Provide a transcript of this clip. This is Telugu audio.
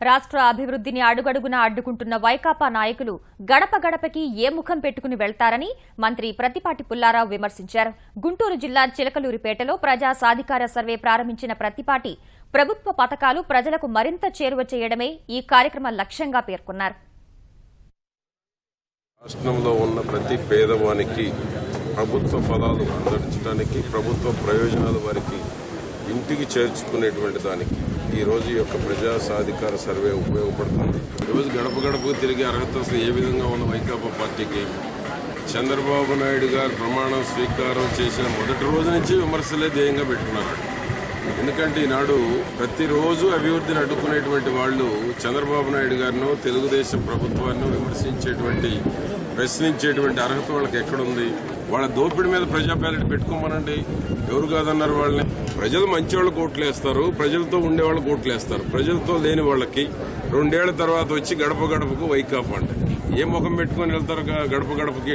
రాష్ట్ర అభివృద్ధిని అడుగడుగున అడ్డుకుంటున్న వైకాపా నాయకులు గడప గడపకి ఏ ముఖం పెట్టుకుని వెళ్తారని మంత్రి ప్రతిపాటి పుల్లారావు విమర్శించారు. గుంటూరు జిల్లా చిలకలూరిపేటలో ప్రజా సాధికార సర్వే ప్రారంభించిన ప్రతిపాటి ప్రభుత్వ పథకాలు ప్రజలకు మరింత చేరువ చేయడమే ఈ కార్యక్రమ లక్ష్యంగా పేర్కొన్నారు. రాష్ట్రంలో ఉన్న ప్రతి పేదవానికి ప్రభుత్వ ఫలాలు అందించడానికి ప్రభుత్వ ప్రయోజనాలు వారికి ఇంటికి చేర్చుకునేటువంటి దానికి ఈ రోజు యొక్క ప్రజా సాధికార సర్వే ఉపయోగపడుతుంది. ఈరోజు గడప గడపకు తిరిగి అర్హత అసలు ఏ విధంగా ఉన్న వైకాపా పార్టీకి చంద్రబాబు నాయుడు గారు ప్రమాణం స్వీకారం చేసిన మొదటి రోజు నుంచి విమర్శలే ధ్యేయంగా పెట్టుకున్నారు. ఎందుకంటే ఈనాడు ప్రతిరోజు అభివృద్ధిని అడ్డుకునేటువంటి వాళ్ళు చంద్రబాబు నాయుడు గారినో తెలుగుదేశం ప్రభుత్వాన్ని విమర్శించేటువంటి ప్రశ్నించేటువంటి అర్హత వాళ్ళకి ఎక్కడుంది? వాళ్ళ దోపిడీ మీద ప్రజా పెట్టుకోమనండి. ఎవరు కాదన్నారు వాళ్ళని? ప్రజలు మంచి ఓట్లు వేస్తారు ప్రజలతో ఉండే వాళ్ళు వేస్తారు. ప్రజలతో లేని వాళ్ళకి రెండేళ్ళ తర్వాత వచ్చి గడప గడపకు వైకాపా అంటే. ఏ ముఖం పెట్టుకొని వెళ్తారు గడప గడపకి